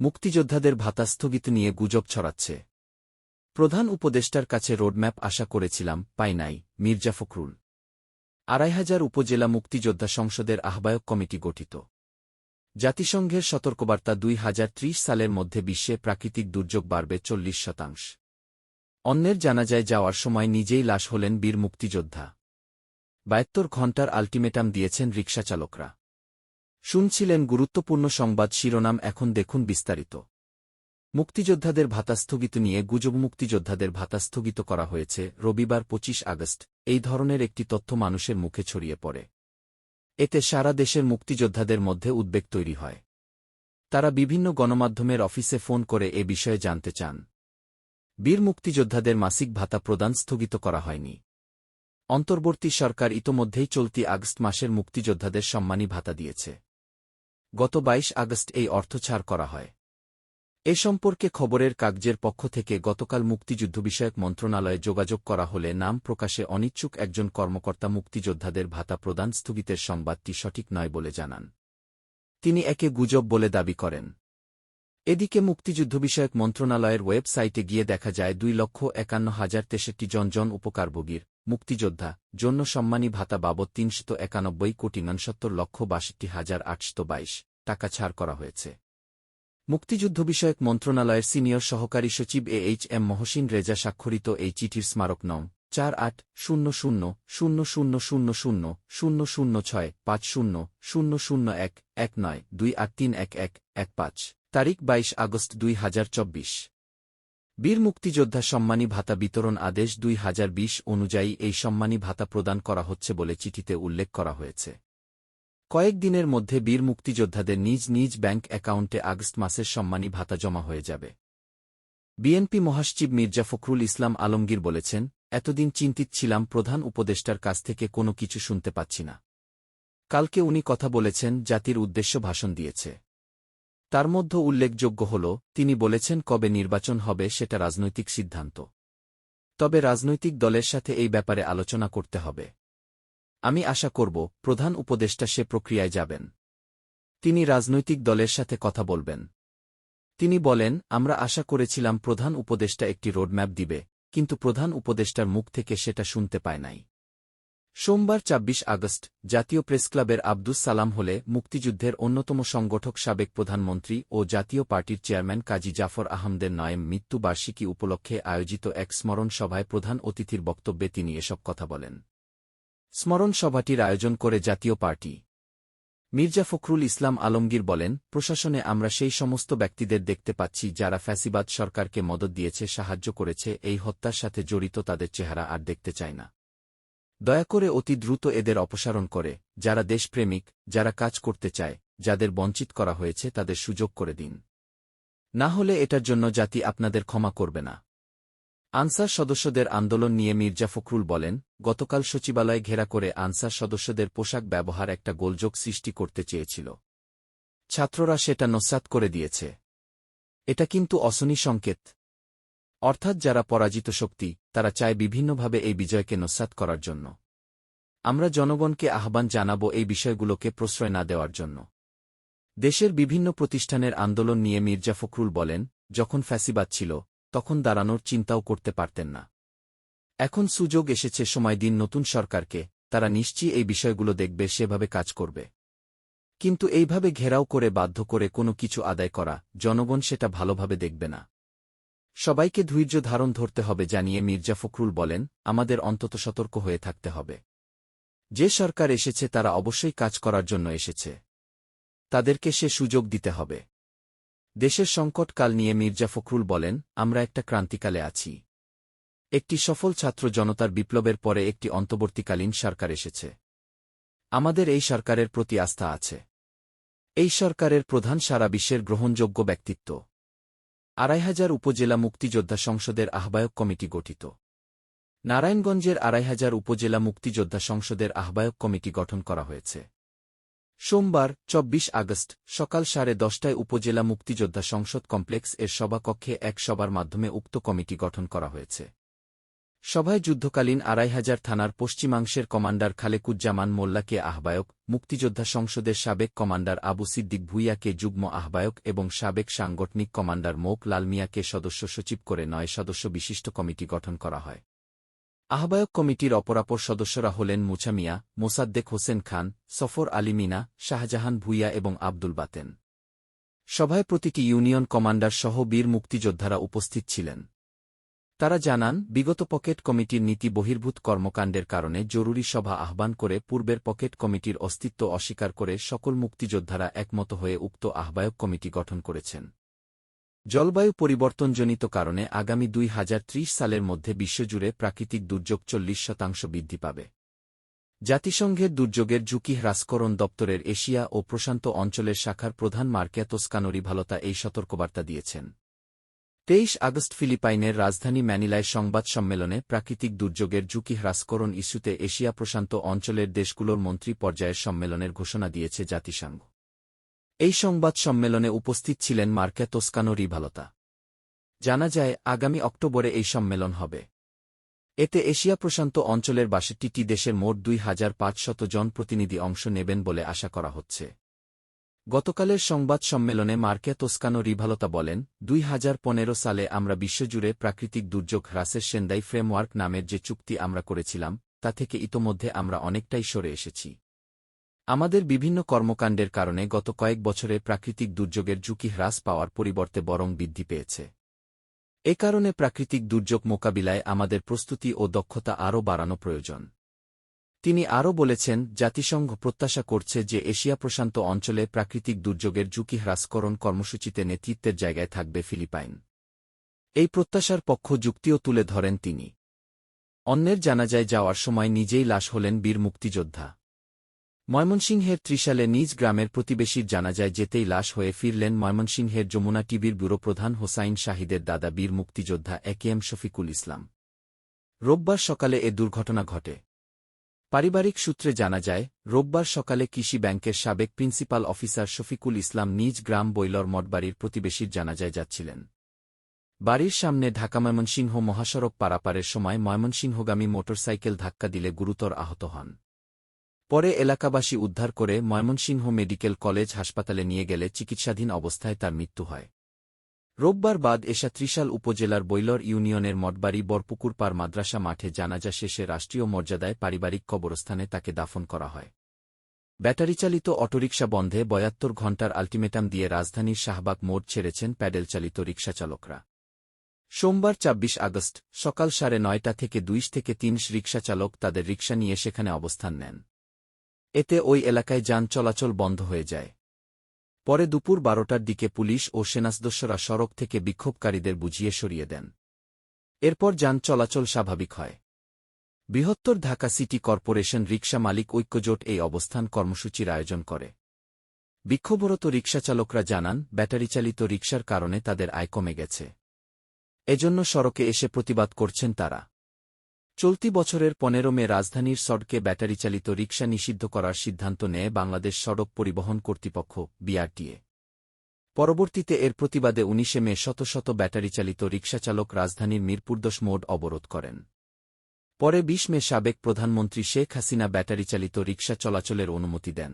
মুক্তিযোদ্ধাদের ভাতা স্থগিত নিয়ে গুজব ছড়াচ্ছে। প্রধান উপদেষ্টার কাছে রোডম্যাপ আশা করেছিলাম, পাই নাই, মির্জা ফখরুল। আড়াই হাজার উপজেলা মুক্তিযোদ্ধা সংসদের আহ্বায়ক কমিটি গঠিত। জাতিসংঘের সতর্কবার্তা দুই হাজার ত্রিশ সালের মধ্যে বিশ্বে প্রাকৃতিক দুর্যোগ বাড়বে চল্লিশ শতাংশ। অন্যের জানাজায় যাওয়ার সময় নিজেই লাশ হলেন বীর মুক্তিযোদ্ধা। বায়াত্তর ঘণ্টার আলটিমেটাম দিয়েছেন রিকশাচালকরা। শুনছিলেন গুরুত্বপূর্ণ সংবাদ শিরোনাম এখন দেখুন বিস্তারিত। মুক্তিযোদ্ধাদের ভাতা স্থগিত নিয়ে গুজব মুক্তিযোদ্ধাদের ভাতা স্থগিত করা হয়েছে রবিবার ২৫ আগস্ট, এই ধরনের একটি তথ্য মানুষের মুখে ছড়িয়ে পড়ে। এতে সারা দেশের মুক্তিযোদ্ধাদের মধ্যে উদ্বেগ তৈরি হয়। তারা বিভিন্ন গণমাধ্যমের অফিসে ফোন করে এ বিষয়ে জানতে চান। বীর মুক্তিযোদ্ধাদের মাসিক ভাতা প্রদান স্থগিত করা হয়নি। অন্তর্বর্তী সরকার ইতোমধ্যেই চলতি আগস্ট মাসের মুক্তিযোদ্ধাদের সম্মানী ভাতা দিয়েছে। গত ২২ আগস্ট এই অর্থ ছাড় করা হয়। এ সম্পর্কে খবরের কাগজের পক্ষ থেকে গতকাল মুক্তিযুদ্ধ বিষয়ক মন্ত্রণালয়ে যোগাযোগ করা হলে নাম প্রকাশে অনিচ্ছুক একজন কর্মকর্তা মুক্তিযোদ্ধাদের ভাতা প্রদান স্থগিতের সংবাদটি সঠিক নয় বলে জানান। তিনি একে গুজব বলে দাবি করেন। এদিকে মুক্তিযুদ্ধ বিষয়ক মন্ত্রণালয়ের ওয়েবসাইটে গিয়ে দেখা যায় দুই লক্ষ একান্ন হাজার তেষট্টি জন জন উপকারভোগীর মুক্তিযোদ্ধা জন্য সম্মানী ভাতা বাবদ তিনশত একানব্বই কোটি উনসত্তর লক্ষ বাষট্টি হাজার আটশত বাইশ টাকা ছাড় করা হয়েছে। মুক্তিযুদ্ধ বিষয়ক মন্ত্রণালয়ের সিনিয়র সহকারী সচিব A H M Mohsin Reza স্বাক্ষরিত এই চিঠির স্মারক নং চার আট শূন্য শূন্য শূন্য শূন্য শূন্য শূন্য শূন্য শূন্য ছয় পাঁচ শূন্য শূন্য শূন্য এক এক নয় দুই আট তিন এক এক এক পাঁচ। তারিখ বাইশ আগস্ট দুই হাজার চব্বিশ। বীর মুক্তিযোদ্ধা সম্মানী ভাতা বিতরণ আদেশ দুই হাজার বিশ অনুযায়ী এই সম্মানী ভাতা প্রদান করা হচ্ছে বলে চিঠিতে উল্লেখ করা হয়েছে। কয়েক দিনের মধ্যে বীর মুক্তিযোদ্ধাদের নিজ নিজ ব্যাংক অ্যাকাউন্টে আগস্ট মাসের সম্মানী ভাতা জমা হয়ে যাবে। বিএনপি মহাসচিব মির্জা ফখরুল ইসলাম আলমগীর বলেছেন, এতদিন চিন্তিত ছিলাম, প্রধান উপদেষ্টার কাছ থেকে কোনো কিছু শুনতে পাচ্ছি না। কালকে উনি কথা বলেছেন, জাতির উদ্দেশ্য ভাষণ দিয়েছে। তার মধ্যে উল্লেখযোগ্য হল, তিনি বলেছেন কবে নির্বাচন হবে সেটা রাজনৈতিক সিদ্ধান্ত। তবে রাজনৈতিক দলের সাথে এই ব্যাপারে আলোচনা করতে হবে। আমি আশা করব, প্রধান উপদেষ্টা সে প্রক্রিয়ায় যাবেন। তিনি রাজনৈতিক দলের সাথে কথা বলবেন। তিনি বলেন, আমরা আশা করেছিলাম প্রধান উপদেষ্টা একটি রোডম্যাপ দিবে, কিন্তু প্রধান উপদেষ্টার মুখ থেকে সেটা শুনতে পায় নাই। সোমবার ২৬ আগস্ট, জাতীয় প্রেসক্লাবের আব্দুস সালাম হলে মুক্তিযুদ্ধের অন্যতম সংগঠক সাবেক প্রধানমন্ত্রী ও জাতীয় পার্টির চেয়ারম্যান কাজী জাফর আহমদের নয়েম মৃত্যুবার্ষিকী উপলক্ষে আয়োজিত এক স্মরণ সভায় প্রধান অতিথির বক্তব্যে তিনি এসব কথা বলেন। স্মরণ সভাটির আয়োজন করে জাতীয় পার্টি। মির্জা ফখরুল ইসলাম আলমগীর বলেন, প্রশাসনে আমরা সেই সমস্ত ব্যক্তিদের দেখতে পাচ্ছি যারা ফ্যাসিবাদ সরকারকে মদত দিয়েছে, সাহায্য করেছে, এই হত্যার সাথে জড়িত তাদের চেহারা আর দেখতে চায় না। দয়া করে অতি দ্রুত এদের অপসারণ করে, যারা দেশপ্রেমিক, যারা কাজ করতে চায়, যাদের বঞ্চিত করা হয়েছে তাদের সুযোগ করে দিন। না হলে এটার জন্য জাতি আপনাদের ক্ষমা করবে না। আনসার সদস্যদের আন্দোলন নিয়ে মির্জা ফখরুল বলেন, গতকাল সচিবালয় ঘেরা করে আনসার সদস্যদের পোশাক ব্যবহার একটা গোলযোগ সৃষ্টি করতে চেয়েছিল। ছাত্ররা সেটা নস্যাত করে দিয়েছে। এটা কিন্তু অসনি সংকেত। অর্থাৎ যারা পরাজিত শক্তি, তারা চায় বিভিন্নভাবে এই বিজয়কে নস্যাত করার জন্য। আমরা জনগণকে আহ্বান জানাব এই বিষয়গুলোকে প্রশ্রয় না দেওয়ার জন্য। দেশের বিভিন্ন প্রতিষ্ঠানের আন্দোলন নিয়ে মির্জা ফখরুল বলেন, যখন ফ্যাসিবাদ ছিল, তখন দাঁড়ানোর চিন্তাও করতে পারতেন না। এখন সুযোগ এসেছে, সময় দিন নতুন সরকারকে, তারা নিশ্চয়ই এই বিষয়গুলো দেখবে, সেভাবে কাজ করবে। কিন্তু এইভাবে ঘেরাও করে, বাধ্য করে কোনো কিছু আদায় করা, জনগণ সেটা ভালোভাবে দেখবে না। সবাইকে ধৈর্য ধারণ ধরতে হবে, জানিয়ে মির্জা ফখরুল বলেন, আমাদের অন্তত সতর্ক হয়ে থাকতে হবে। যে সরকার এসেছে তারা অবশ্যই কাজ করার জন্য এসেছে। তাদেরকে সে সুযোগ দিতে হবে। দেশের সংকটকাল নিয়ে মির্জা ফখরুল বলেন, আমরা একটা ক্রান্তিকালে আছি। একটি সফল ছাত্র জনতার বিপ্লবের পরে একটি অন্তর্বর্তীকালীন সরকার এসেছে। আমাদের এই সরকারের প্রতি আস্থা আছে। এই সরকারের প্রধান সারা বিশ্বের গ্রহণযোগ্য ব্যক্তিত্ব। আড়াই হাজার উপজেলা মুক্তিযোদ্ধা সংসদের আহ্বায়ক কমিটি গঠিত। নারায়ণগঞ্জের আড়াই হাজার উপজেলা মুক্তিযোদ্ধা সংসদের আহ্বায়ক কমিটি গঠন করা হয়েছে। সোমবার ২৪ আগস্ট, সকাল সাড়ে দশটায় উপজেলা মুক্তিযোদ্ধা সংসদ কমপ্লেক্স এর সভাকক্ষে এক সভার মাধ্যমে উক্ত কমিটি গঠন করা হয়েছে। সভায় যুদ্ধকালীন আড়াই হাজার থানার পশ্চিমাংশের কমান্ডার খালেকুজ্জামান মোল্লাকে আহ্বায়ক, মুক্তিযোদ্ধা সংসদের সাবেক কমান্ডার আবু সিদ্দিক ভুইয়াকে যুগ্ম আহ্বায়ক এবং সাবেক সাংগঠনিক কমান্ডার মোক লালমিয়াকে সদস্য সচিব করে নয় সদস্য বিশিষ্ট কমিটি গঠন করা হয়। আহ্বায়ক কমিটির অপরাপর সদস্যরা হলেন মুছামিয়া মোসাদ্দেক হোসেন খান, সফর আলী মিনা, শাহজাহান ভুইয়া এবং আব্দুল বাতেন। সভায় প্রতিটি ইউনিয়ন কমান্ডার সহ বীর মুক্তিযোদ্ধারা উপস্থিত ছিলেন। তারা জানান, বিগত পকেট কমিটির নীতি বহির্ভূত কর্মকাণ্ডের কারণে জরুরি সভা আহ্বান করে পূর্বের পকেট কমিটির অস্তিত্ব অস্বীকার করে সকল মুক্তিযোদ্ধারা একমত হয়ে উক্ত আহ্বায়ক কমিটি গঠন করেছেন। জলবায়ু পরিবর্তনজনিত কারণে আগামী দুই হাজার ত্রিশ সালের মধ্যে বিশ্বজুড়ে প্রাকৃতিক দুর্যোগ চল্লিশ শতাংশ বৃদ্ধি পাবে। জাতিসংঘের দুর্যোগের ঝুঁকি হ্রাসকরণ দপ্তরের এশিয়া ও প্রশান্ত অঞ্চলের শাখার প্রধান মার্কেতোস্কানোরি ভালতা এই সতর্কবার্তা দিয়েছেন। তেইশ আগস্ট ফিলিপাইনের রাজধানী ম্যানিলায় সংবাদ সম্মেলনে প্রাকৃতিক দুর্যোগের ঝুঁকি হ্রাসকরণ ইস্যুতে এশিয়া প্রশান্ত অঞ্চলের দেশগুলোর মন্ত্রী পর্যায়ের সম্মেলনের ঘোষণা দিয়েছে জাতিসংঘ। এই সংবাদ সম্মেলনে উপস্থিত ছিলেন মার্কে তোস্কানো রিভালতা। জানা যায়, আগামী অক্টোবরে এই সম্মেলন হবে। এতে এশিয়া প্রশান্ত অঞ্চলের বাষট্টিটি দেশের মোট দুই হাজার পাঁচশত জন প্রতিনিধি অংশ নেবেন বলে আশা করা হচ্ছে। গতকালের সংবাদ সম্মেলনে মার্কে তোস্কানো রিভালতা বলেন, দুই হাজার পনেরো সালে আমরা বিশ্বজুড়ে প্রাকৃতিক দুর্যোগ হ্রাসের সেন্দাই ফ্রেমওয়ার্ক নামের যে চুক্তি আমরা করেছিলাম, তা থেকে ইতোমধ্যে আমরা অনেকটাই সরে এসেছি। আমাদের বিভিন্ন কর্মকাণ্ডের কারণে গত কয়েক বছরে প্রাকৃতিক দুর্যোগের ঝুঁকি হ্রাস পাওয়ার পরিবর্তে বরং বৃদ্ধি পেয়েছে। এ কারণে প্রাকৃতিক দুর্যোগ মোকাবিলায় আমাদের প্রস্তুতি ও দক্ষতা আরও বাড়ানো প্রয়োজন। তিনি আরও বলেছেন, জাতিসংঘ প্রত্যাশা করছে যে এশিয়া প্রশান্ত অঞ্চলে প্রাকৃতিক দুর্যোগের ঝুঁকি হ্রাসকরণ কর্মসূচিতে নেতৃত্বের জায়গায় থাকবে ফিলিপাইন। এই প্রত্যাশার পক্ষ যুক্তিও তুলে ধরেন তিনি। অন্যের জানাজায় যাওয়ার সময় নিজেই লাশ হলেন বীর মুক্তিযোদ্ধা। ময়মনসিংহের ত্রিশালে নিজ গ্রামের প্রতিবেশীর জানাজায় যেতেই লাশ হয়ে ফিরলেন ময়মনসিংহের যমুনা টিভির ব্যুরো প্রধান হোসাইন শাহিদের দাদা বীর মুক্তিযোদ্ধা এ কে এম শফিকুল ইসলাম। রোববার সকালে এ দুর্ঘটনা ঘটে। পারিবারিক সূত্রে জানা যায়, রোববার সকালে কৃষি ব্যাংকের সাবেক প্রিন্সিপাল অফিসার শফিকুল ইসলাম নিজ গ্রাম বৈলর মঠবাড়ির প্রতিবেশীর জানাজায় যাচ্ছিলেন। বাড়ির সামনে ঢাকা ময়মনসিংহ মহাসড়ক পারাপারের সময় ময়মনসিংহগামী মোটরসাইকেল ধাক্কা দিলে গুরুতর আহত হন। পরে এলাকাবাসী উদ্ধার করে ময়মনসিংহ মেডিকেল কলেজ হাসপাতালে নিয়ে গেলে চিকিৎসাধীন অবস্থায় তার মৃত্যু হয়। রোববার বাদ এশা ত্রিশাল উপজেলার বৈলর ইউনিয়নের মঠবাড়ি বরপুকুর পার মাদ্রাসা মাঠে জানাজা শেষে রাষ্ট্রীয় মর্যাদায় পারিবারিক কবরস্থানে তাকে দাফন করা হয়। ব্যাটারিচালিত অটোরিকশা বন্ধে বয়াত্তর ঘণ্টার আলটিমেটাম দিয়ে রাজধানীর শাহবাগ মোড় ছেড়েছেন প্যাডেলচালিত রিকশাচালকরা। সোমবার ২৬ আগস্ট, সকাল সাড়ে নয়টা থেকে দুইশ থেকে তিনশ রিকশাচালক তাদের রিকশা নিয়ে সেখানে অবস্থান নেন। এতে ওই এলাকায় যান চলাচল বন্ধ হয়ে যায়। পরে দুপুর বারোটার দিকে পুলিশ ও সেনাসদস্যরা সড়ক থেকে বিক্ষোভকারীদের বুঝিয়ে সরিয়ে দেন। এরপর যান চলাচল স্বাভাবিক হয়। বৃহত্তর ঢাকা সিটি কর্পোরেশন রিকশা মালিক ঐক্যজোট এই অবস্থান কর্মসূচির আয়োজন করে। বিক্ষোভরত রিকশাচালকরা জানান ব্যাটারিচালিত রিকশার কারণে তাদের আয় কমে গেছে। এজন্য সড়কে এসে প্রতিবাদ করছেন তারা। চলতি বছরের পনেরো মে রাজধানীর সড়কে ব্যাটারিচালিত রিকশা নিষিদ্ধ করার সিদ্ধান্ত নেয় বাংলাদেশ সড়ক পরিবহন কর্তৃপক্ষ, বিআরটিএ। পরবর্তীতে এর প্রতিবাদে উনিশে মে শত শত ব্যাটারিচালিত রিকশাচালক রাজধানীর মিরপুরদশ মোড অবরোধ করেন। পরে বিশ মে সাবেক প্রধানমন্ত্রী শেখ হাসিনা ব্যাটারিচালিত রিকশা চলাচলের অনুমতি দেন।